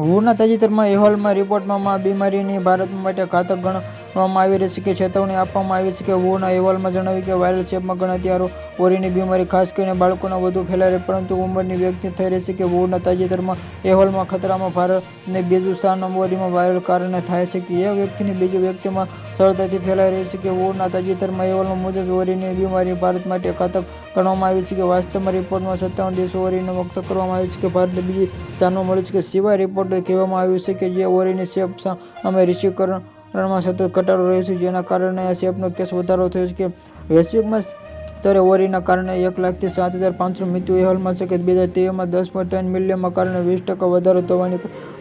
વુના તાજેતરમાં અહેવાલમાં રિપોર્ટમાં બીમારીની ભારત માટે ઘાતક ગણવામાં આવી રહી છે કે ચેતવણી આપવામાં આવી છે કે વુના અહેવાલમાં જણાવ્યું કે વાયરલ ચેપમાં ગણાતી ઓરીની બીમારી, ખાસ કરીને બાળકોને વધુ ફેલાય રહે, પરંતુ ઉંમરની વ્યક્તિ થઈ રહી છે કે વુના તાજેતરમાં અહેવાલમાં ખતરામાં ભારતને બીજું સ્થાન ઓરીમાં વાયરલ કારણે થાય છે કે એ વ્યક્તિની બીજી વ્યક્તિમાં સરળતાથી ફેલાઈ રહી છે કે વુના તાજેતરમાં અહેવાલમાં મુજબ ઓરીની બીમારી ભારત માટે ઘાતક ગણવામાં આવી છે કે વાસ્તવમાં રિપોર્ટમાં સત્તાવન દેશો ઓરીને મુક્ત કરવામાં આવ્યું છે કે ભારતને બીજી સ્થાનમાં મળ્યું છે કે સિવાય રિપોર્ટ કહેવામાં આવ્યું છે કે જે ઓરીની અમે સામે રસીકરણમાં સતત ઘટાડો રહ્યો છે, જેના કારણે આ ચેપનો કેસ વધારો થયો છે કે વૈશ્વિકમાં સ્તરે ઓરીના કારણે એક લાખથી સાત હજાર પાંચસો મૃત્યુ અહેવાલમાં છે કે બે હજાર તેરમાં દસ પોઈન્ટ ત્રણ મિલિયનમાં કારણે વીસ ટકા વધારો થવાની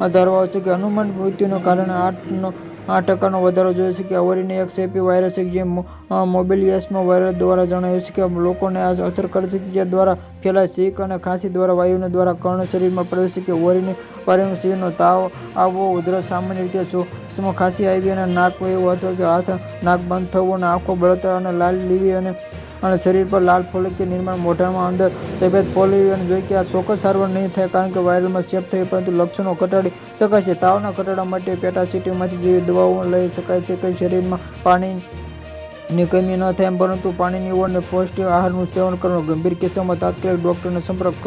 ધારવાઓ છે કે અનુમાન મૃત્યુના કારણે આઠનો આઠ ટકાનો વધારો જોયો છે કે અવરીને એક ચેપી વાયરસ છે, જે મોબિલિયસમાં વાયરસ દ્વારા જણાયું છે કે લોકોને આ અસર કરે છે કે દ્વારા ફેલાય છીંક અને ખાંસી દ્વારા વાયુને દ્વારા કર્ણ શરીરમાં પ્રવેશે કે ઓરીની સિંહનો તાવ, આવવો ઉધરસ સામાન્ય રીતે સૂક્ષ્મ ખાંસી આવી અને નાક એવું અથવા કે હાથ, નાક બંધ થવું અને આંખો બળતરા અને લાલ લીવી અને અને શરીર પર લાલ ફોલ્લિકલ નિર્માણ મોઢામાં અંદર સફેદ ફોલી અને જોઈ કે આ ચોક્કસ સારવાર નહીં થાય કારણ કે વાયરલમાં ચેપ થઈ પરંતુ લક્ષણો ઘટાડી શકાય છે. તાવના ઘટાડવા માટે પેટાસિટીમાંથી જેવી દવાઓ લઈ શકાય છે. કે શરીરમાં પાણીની કમી ન થાય પરંતુ પાણીની ઓળને પૌષ્ટિક આહારનું સેવન કરવું ગંભીર કિસ્સામાં તાત્કાલિક ડૉક્ટરનો સંપર્ક કરો.